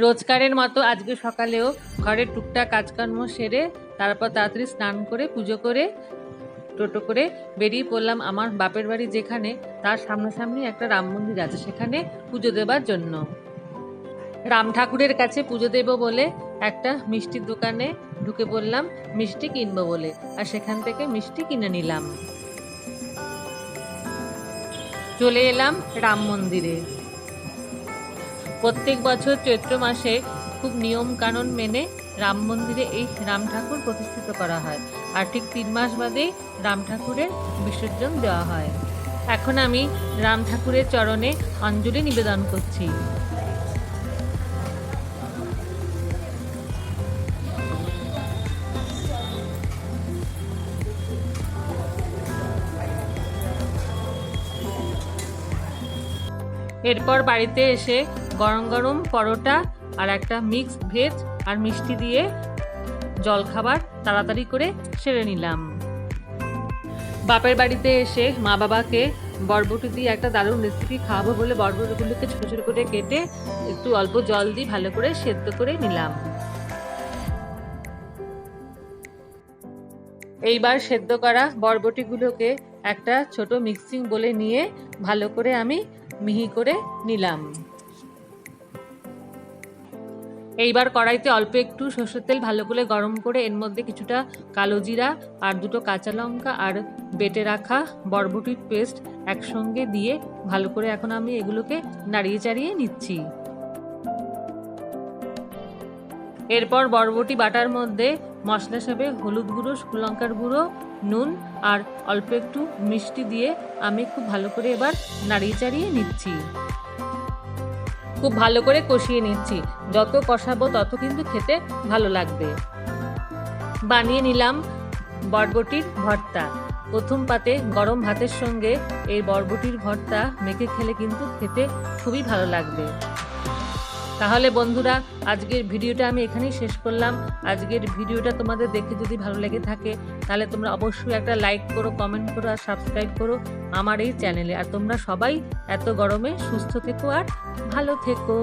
রোজকারের মতো আজকে সকালেও ঘরের টুকটাক কাজকর্ম সেরে তারপর তাড়াতাড়ি স্নান করে, পুজো করে, টোটো করে বেরিয়ে পড়লাম আমার বাপের বাড়ি যেখানে তার সামনাসামনি একটা রাম মন্দির আছে, সেখানে পুজো দেবার জন্য। রাম ঠাকুরের কাছে পুজো দেব বলে একটা মিষ্টির দোকানে ঢুকে পড়লাম, মিষ্টি কিনবো বলে, আর সেখান থেকে মিষ্টি কিনে নিলাম। চলে এলাম রাম মন্দিরে। প্রত্যেক বছর চৈত্র মাসে খুব নিয়ম কানুন মেনে রাম মন্দিরে এই রাম ঠাকুর প্রতিষ্ঠিত করা হয়। আর ঠিক তিন মাস বাদেই রাম ঠাকুরের বিসর্জন দেওয়া হয়। এখন আমি রাম ঠাকুরের চরণে অঞ্জলি নিবেদন করছি। এরপর বাড়িতে এসে গরম গরম পরোটা আর একটা মিক্স ভেজ আর মিষ্টি দিয়ে জলখাবার তাড়াতাড়ি করে সেরে নিলাম। বাপের বাড়িতে এসে মা বাবাকে বরবটি দিয়ে একটা দারুণ রেসিপি খাওয়াবো বলে বরবটিগুলোকে ছোটো ছোটো করে কেটে একটু অল্প জল দিয়ে ভালো করে সেদ্ধ করে নিলাম। এইবার সেদ্ধ করা বরবটিগুলোকে একটা ছোট মিক্সিং বলে নিয়ে ভালো করে আমি মিহি করে নিলাম। এইবার কড়াইতে অল্প একটু সর্ষের তেল ভালো করে গরম করে এর মধ্যে কিছুটা কালো জিরা আর দুটো কাঁচা লঙ্কা আর বেটে রাখা বরবটির পেস্ট একসঙ্গে দিয়ে ভালো করে এখন আমি এগুলোকে নাড়িয়ে চাড়িয়ে নিচ্ছি। এরপর বরবটি বাটার মধ্যে মশলা হিসেবে হলুদ গুঁড়ো লঙ্কার গুঁড়ো, নুন আর অল্প একটু মিষ্টি দিয়ে আমি খুব ভালো করে এবার নাড়িয়ে চাড়িয়ে নিচ্ছি। খুব ভালো করে কষিয়ে নিচ্ছি। যত কষাবো তত কিন্তু খেতে ভালো লাগবে। বানিয়ে নিলাম বরবটির ভর্তা। প্রথম পাতে গরম ভাতের সঙ্গে এই বরবটির ভর্তা মেখে খেলে কিন্তু খেতে খুবই ভালো লাগবে। তাহলে বন্ধুরা, আজকের ভিডিওটা আমি এখানেই শেষ করলাম। আজকের ভিডিওটা তোমাদের দেখে যদি ভালো লেগে থাকে, তাহলে তোমরা অবশ্যই একটা লাইক করো কমেন্ট করো আর সাবস্ক্রাইব করো আমার এই চ্যানেলে আর তোমরা সবাই এত গরমে সুস্থ থেকো আর ভালো থেকো।